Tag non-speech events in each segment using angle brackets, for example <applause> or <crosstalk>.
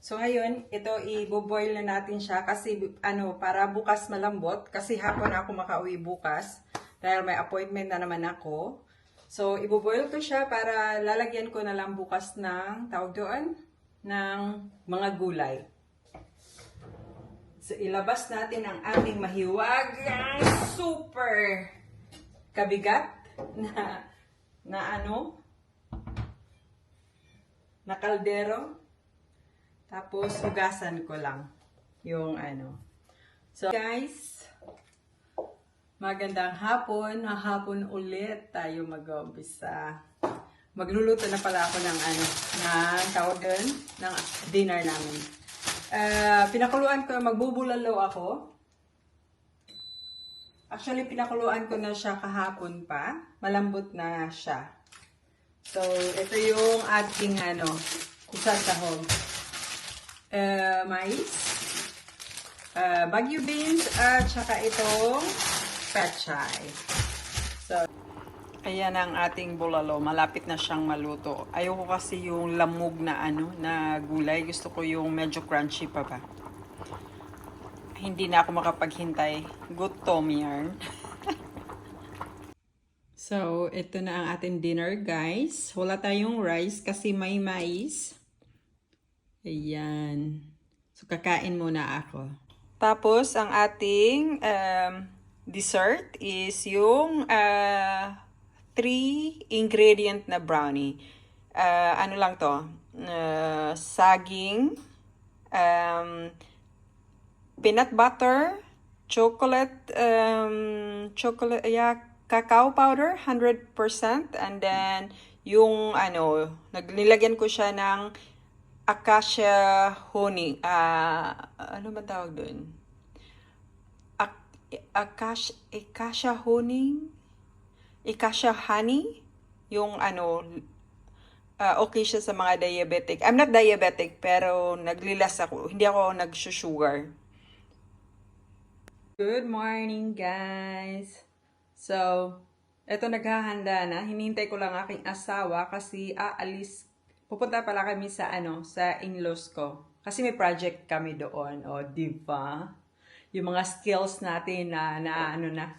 So ngayon, ito i-boil na natin siya kasi ano, para bukas malambot kasi hapon ako makauwi bukas dahil may appointment na naman ako. So i-boil ko siya para lalagyan ko na lang bukas ng tawag doon ng mga gulay. So ilabas natin ang ating mahiwagang super kabigat na na ano na kaldero. Tapos, hugasan ko lang yung ano. So, guys, magandang hapon. Hapon ulit tayo mag-umpisa. Magluluto na pala ako ng ano, ng tawag ng dinner namin. Uh, pinakuluan ko, magbubulalo ako. Actually, pinakuluan ko na siya kahapon pa. Malambot na siya. So, ito yung ating ano, kusasahog uh, mais, uh, bagyo beans, at saka itong pechay. So, ayan ang ating bulalo. Malapit na siyang maluto. Ayoko kasi yung lamog na ano, na gulay. Gusto ko yung medyo crunchy pa ba. Hindi na ako makapaghintay. Gutom yarn. <laughs> so, ito na ang ating dinner, guys. Wala tayong rice kasi may mais. Ayan. So, kakain muna ako. Tapos, ang ating um, dessert is yung uh, three ingredient na brownie. Uh, ano lang to? Uh, saging, um, peanut butter, chocolate, um, chocolate, yeah, cacao powder, 100%. And then, yung ano, nagnilagyan ko siya ng acacia honey. Ah, ano ba tawag doon? Ac- acacia, acacia honey? Acacia honey? Yung ano, ah, okay siya sa mga diabetic. I'm not diabetic, pero naglilas ako. Hindi ako nag-sugar. Good morning, guys! So, eto naghahanda na. Hinintay ko lang aking asawa kasi aalis pupunta pala kami sa ano, sa in-laws ko. Kasi may project kami doon, o, di ba? Yung mga skills natin na, na ano na.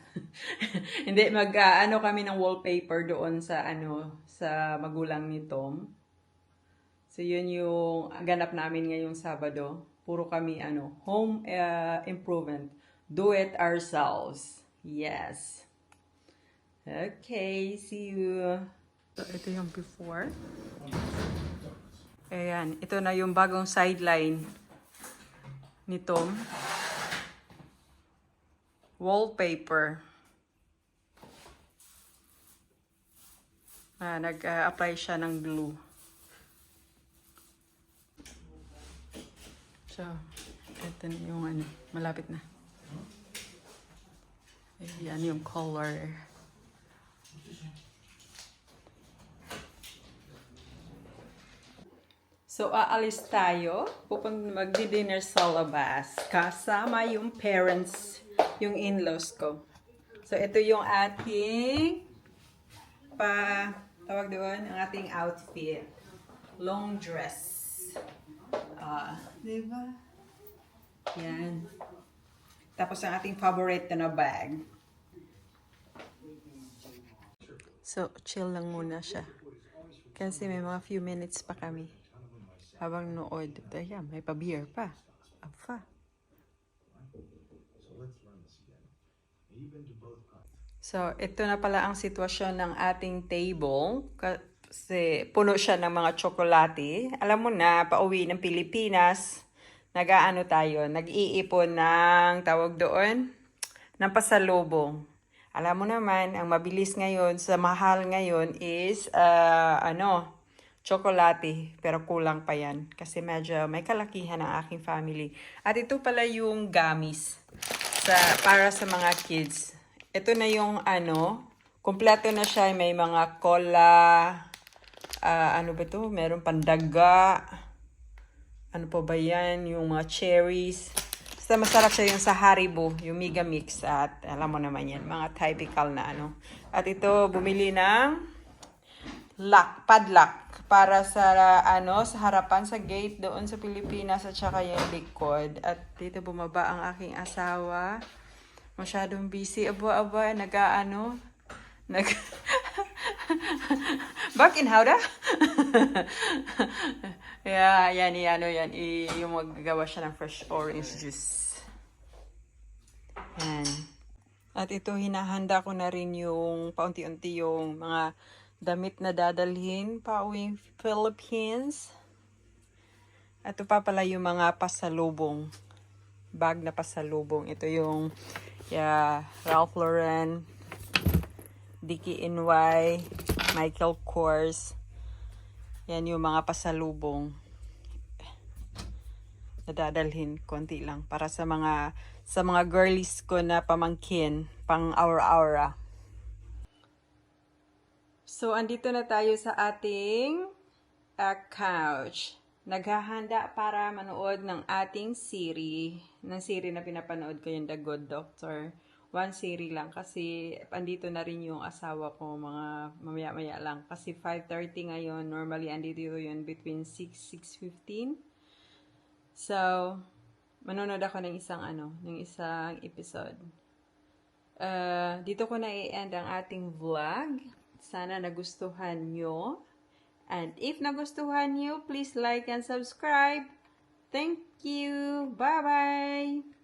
<laughs> Hindi, mag, ano kami ng wallpaper doon sa, ano, sa magulang ni Tom. So, yun yung ganap namin ngayong Sabado. Puro kami, ano, home uh, improvement. Do it ourselves. Yes. Okay, see you. So, ito yung before. Ayan, ito na yung bagong sideline ni Tom. Wallpaper. Ah, nag-apply siya ng glue. So, ito na yung ano, malapit na. Ayan yung color. So, aalis tayo. Pupunta magdi-dinner sa labas. Kasama yung parents, yung in-laws ko. So, ito yung ating pa, tawag doon, ang ating outfit. Long dress. Ah, di? Yan. Tapos ang ating favorite na bag. So, chill lang muna siya. Kasi may mga few minutes pa kami. Habang nood, ayan, may pa-beer pa. Aba. So, ito na pala ang sitwasyon ng ating table. Kasi puno siya ng mga tsokolate. Alam mo na, pauwi ng Pilipinas, nag-aano tayo, nag-iipon ng tawag doon, ng pasalubong. Alam mo naman, ang mabilis ngayon, sa mahal ngayon is, ah, ano, tsokolate. Pero kulang pa yan. Kasi medyo may kalakihan ang aking family. At ito pala yung gamis sa, para sa mga kids. Ito na yung ano, kompleto na siya. May mga cola, ah, ano ba to? Meron pandaga. Ano pa ba yan? Yung mga cherries. Basta masarap siya yung sa Haribo, yung Mega Mix. At alam mo naman yan, mga typical na ano. At ito, bumili ng lock, padlock para sa ano sa harapan sa gate doon sa Pilipinas at saka yung likod. At dito bumaba ang aking asawa. Masyadong busy. Aba, aba, nag-ano, nag... <laughs> Back in Howda? <laughs> yeah, yan, yan, ano yan. I, yung maggagawa siya ng fresh orange juice. Yan. At ito, hinahanda ko na rin yung paunti-unti yung mga damit na dadalhin pa uwing Philippines. Ito pa pala yung mga pasalubong. Bag na pasalubong. Ito yung yeah, Ralph Lauren, Dickie NY, Michael Kors. Yan yung mga pasalubong na dadalhin konti lang para sa mga sa mga girlies ko na pamangkin pang aura-aura. So, andito na tayo sa ating uh, couch. Naghahanda para manood ng ating series. Ng series na pinapanood ko yung The Good Doctor. One series lang kasi andito na rin yung asawa ko mga mamaya-maya lang. Kasi 5.30 ngayon. Normally, andito yun between 6, 6.15. So, manonood ako ng isang ano, ng isang episode. Uh, dito ko na i-end ang ating vlog. Sana nagustuhan nyo. And if nagustuhan nyo, please like and subscribe. Thank you. Bye-bye.